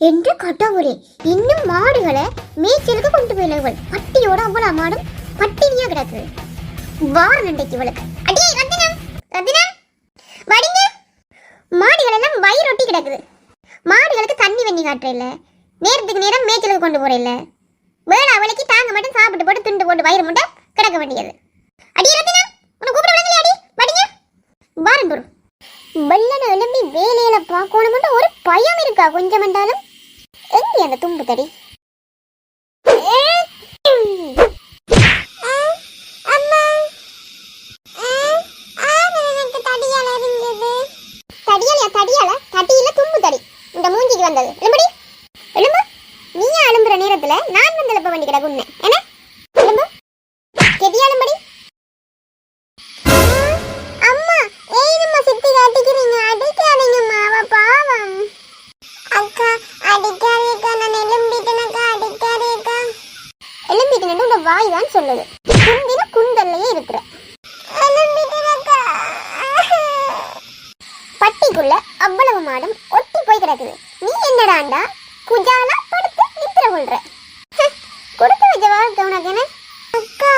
என்று கடவுளே இன்னும் மாடுகளை மேய்ச்சலுக்கு கொண்டு போயிடுவள் பட்டியோட அவ்வளோ மாடும் பட்டினியா கிடக்குது. வார நண்டைக்கு இவளுக்கு. அடியே ரத்தினம் ரத்தினம் வடிங்க. மாடுகள் எல்லாம் வயிறொட்டி கிடக்குது. மாடுகளுக்கு தண்ணி வண்ணி காட்டுற நேரத்துக்கு நேரம் மேய்ச்சலுக்கு கொண்டு போற வேலை அவளுக்கு தாங்க மட்டும் சாப்பிட்டு போட்டு துண்டு போட்டு வயிறு முட்டை கிடக்க வேண்டியது. அடியே ரத்தினம் உன்னை கூப்பிட அடி வடிங்க. வாரம் தூரம் வெள்ளன எழும்பி வேலையில பார்க்கணும் ஒரு பயம் இருக்கா? கொஞ்சம் என்றாலும் எங்க அந்த தும்பு தடி. வந்தது. எழும்படி எழும்பு நீயா எழும்புற நேரத்துல நான் வந்து எழுப்ப வேண்டி என்ன? எழும்பு கெதியா எழும்படி அம்மா ஏன் நம்ம சித்தி காட்டிக்கிறீங்க. அடிக்காதீங்கம்மா அவ பாவம். அக்கா அடிக்காதேக்கா வாய் தான் சொல்லுது. குந்தின குந்தல்லையே இருக்கிற. பட்டிக்குள்ள அவ்வளவு மாடும் ஒட்டி போய் கிடக்குது. நீ என்னடாண்டா? குஜாலா படுத்து நித்திர கொள்ற. கொடுத்து வச்ச வாழ்க்கை உனக்கு என்ன? அக்கா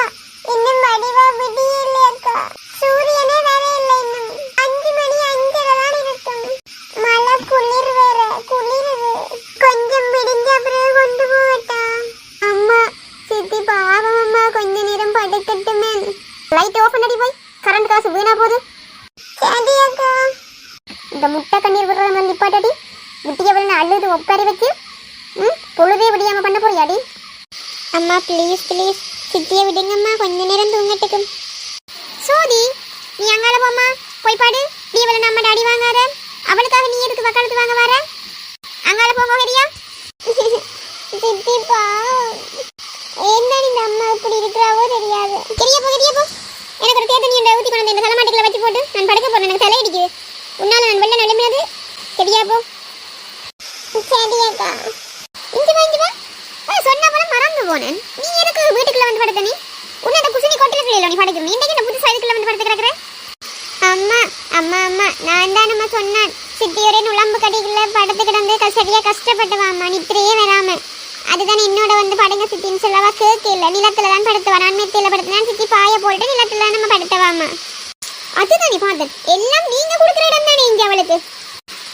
இந்த முட்டை கண்ணீர் விடுறத வந்து நிப்பாட்டடி முட்டியவள் அழுது ஒப்பாரி வச்சு ம் பொழுதே விடியாமல் பண்ண போறியாடி? அம்மா ப்ளீஸ் ப்ளீஸ் சித்தியை விடுங்கம்மா. கொஞ்ச நேரம் தூங்கட்டுக்கும். சோதி நீ அங்கால போம்மா. போய் பாடு. நீ இவளை நம்ம அடி வாங்காத. அவளுக்காக நீ எதுக்கு வக்காலத்து வாங்க வர? அங்கால போங்க ஹரியா சித்திப்பா என்ன இந்த அம்மா இப்படி இருக்கிறாவோ தெரியாது. கெரிய போ கெரிய போ. எனக்கு ஒரு தேர்தல் என்ற ஊற்றி கொண்டு இந்த தலைமாட்டிக்குள்ள வச்சு போட்டு. நான் படுக்க போகிறேன் எனக்கு தலை அடிக்குது உன்னால நான் வெள்ள எழுப்பினது சரியா போ? சரியாக்கா. இங்க வா இங்க வா. சொன்ன போல மறந்து போனேன். நீ எதுக்கு வீட்டுக்குள்ள வந்து படுத்த நீ? உன்னோட குசினி கொட்டலுக்குள்ள நீ படுக்கிற நீ? இன்னைக்கு இந்த புதுசா இதுக்குள்ள வந்து படுத்து கிடக்குற? அம்மா அம்மா அம்மா நான் தான் நம்ம சொன்னேன். சித்தியோட நுழம்பு கடிக்குள்ள படுத்து கிடந்து சரியா கஷ்டப்பட்டு நீ நித்திரையே வராம. அதுதான் என்னோட வந்து படுங்க சித்தின்னு சொல்லவா கேட்கல. நிலத்துல தான் படுத்துவா. நான் மெத்தையில படுத்துனா சித்தி பாய போட்டு நிலத்துல நம்ம படுத்தவாமா அதுதானே நீ பார்த்தேன் எல்லாம் நீங்க கொடுக்குற இடம் தானே இங்க அவளுக்கு?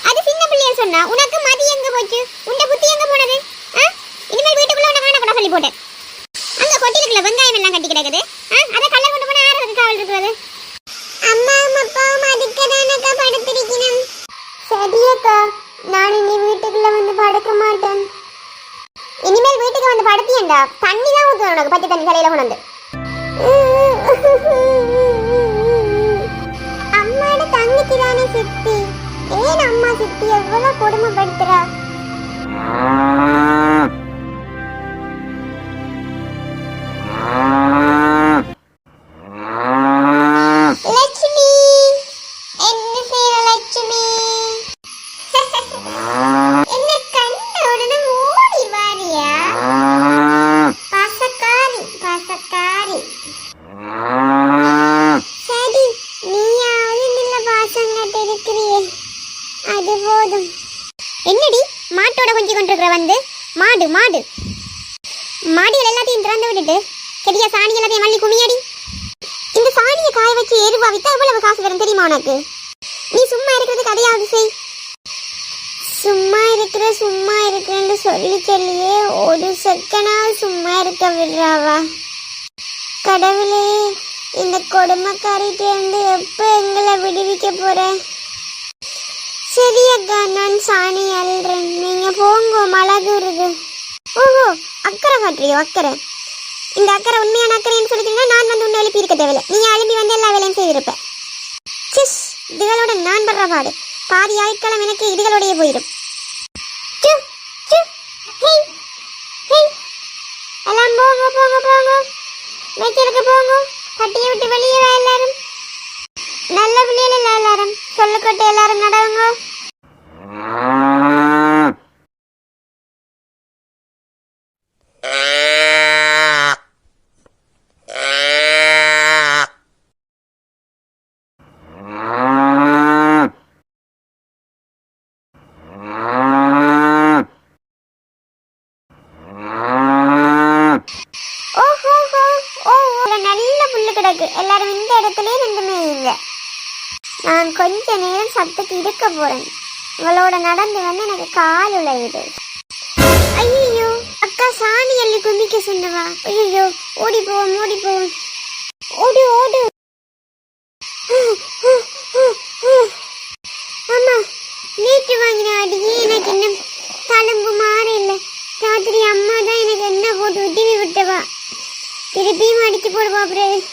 அது சின்ன பிள்ளைய சொன்னா உனக்கு மதி எங்க போச்சு? உண்ட புத்தி எங்க போனது? இனிமேல் வீட்டுக்குள்ள உன காண கூட சொல்லி போட்டேன். அங்க கொட்டிலுக்குள்ள வெங்காயம் எல்லாம் கட்டி கிடக்குது. ஆ? அதை கல்ல கொண்டு போனா ஆறதுக்கு காவல் இருக்கிறது? அம்மா அப்பா அதுக்கு தானக்கா படுத்திருக்கணும். சரியக்கா நான் இனி வீட்டுக்குள்ள வந்து படுக்க மாட்டேன். இனிமேல் வீட்டுக்கு வந்து படுத்தியண்டா. தண்ணி தான் ஊத்துவேன் உனக்கு. பச்சை தண்ணி தலையில கொண்டு வந்து. சித்தி. ஏன் அம்மா சித்தி? எவ்வளவு கொடுமைப்படுத்துறா? மாடுகள் எல்லாத்தையும் திறந்து விட்டுட்டு செடியா சாணி எல்லாத்தையும் மல்லி குமியாடி. இந்த சாணியை காய வச்சு எருவா வித்தா எவ்வளவு காசு வரும் தெரியுமா உனக்கு? நீ சும்மா இருக்கிறது கதையாவது செய். சும்மா இருக்கிற சும்மா இருக்கிறேன்னு சொல்லி சொல்லியே ஒரு செகண்டாவது சும்மா இருக்க விடுறாவா? கடவுளே இந்த கொடுமைக்காரிட்ட இருந்து எப்போ எங்களை விடுவிக்க போற? சரி அக்கா நான் சாணி அல்றேன் நீங்கள் போங்க மழை தூருது. ஓஹோ அக்கறை காட்டுறியோ அக்கறை. இந்த அக்கறை உண்மையான அக்கறைன்னு சொல்லிட்டீங்கன்னா நான் வந்து உன்னை எழுப்பி இருக்க தேவையில்லை. நீ எழுப்பி வந்து எல்லா வேலையும் செய்திருப்ப. சிஷ் இதுகளோட நான் படுற பாடு. பாதி ஆட்களம் எனக்கு இதுகளோடயே போயிடும். எல்லாம் போங்க போங்க போங்க. மேய்ச்சலுக்கு போங்க. பட்டியை விட்டு வெளியே எல்லாரும். அழகு எல்லாரும் இந்த இடத்துல ரெண்டுமே இல்லை. நான் கொஞ்ச நேரம் சப்தத்தை இருக்க போறேன். இவளோட நடந்து வந்து எனக்கு கால் உழையுது. ஐயோ அக்கா சாணி அள்ளி குந்திக்க சொன்னவா? ஐயோ ஓடி போவோம் ஓடி போவோம் ஓடு ஓடு. ஆமா நேற்று வாங்கின அடியே எனக்கு இன்னும் தழும்பு மாற இல்லை. ராத்திரி அம்மா தான் எனக்கு என்ன போட்டு விட்டு விட்டவா? திருப்பியும் அடிச்சு போடுவா அப்புறம்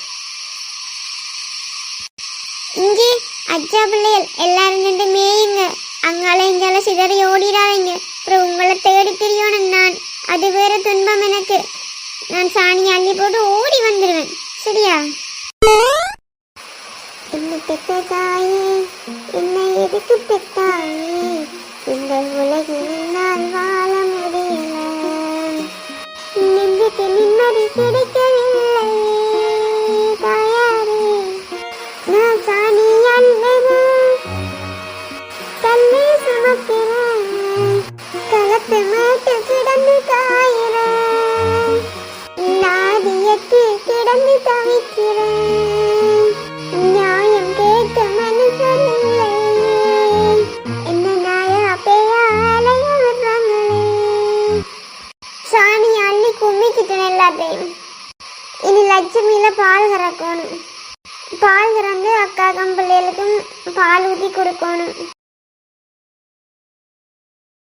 அச்சா பிள்ளைகள் எல்லாரும் நின்று மேயுங்க அங்கால இங்கால சிதறி ஓடிடாதீங்க அப்புறம் உங்களை தேடி திரியணும் நான் அது வேற துன்பம் எனக்கு நான் சாணியை அள்ளி போட்டு ஓடி வந்துடுவேன் சரியா என்ன பெத்த தாயே என்ன எதுக்கு பெத்தாயே இந்த உலகில் நான் வாழ முடியல நெஞ்சுக்கு நிம்மதி கிடை கேட்டு கிடந்து தவிக்கிறேன். நியாயம் கேட்க மனுஷரில்லை என்ன நாயா பேயா அலைய விடுறாங்களே சாணி அள்ளி கும்மிக்கிட்டேன் எல்லாத்தையும். இனி லட்சுமியில பால் கறக்கணும். பால் கறந்து அக்கா கம்பிள்ளைகளுக்கும் பால் ஊற்றி கொடுக்கணும்.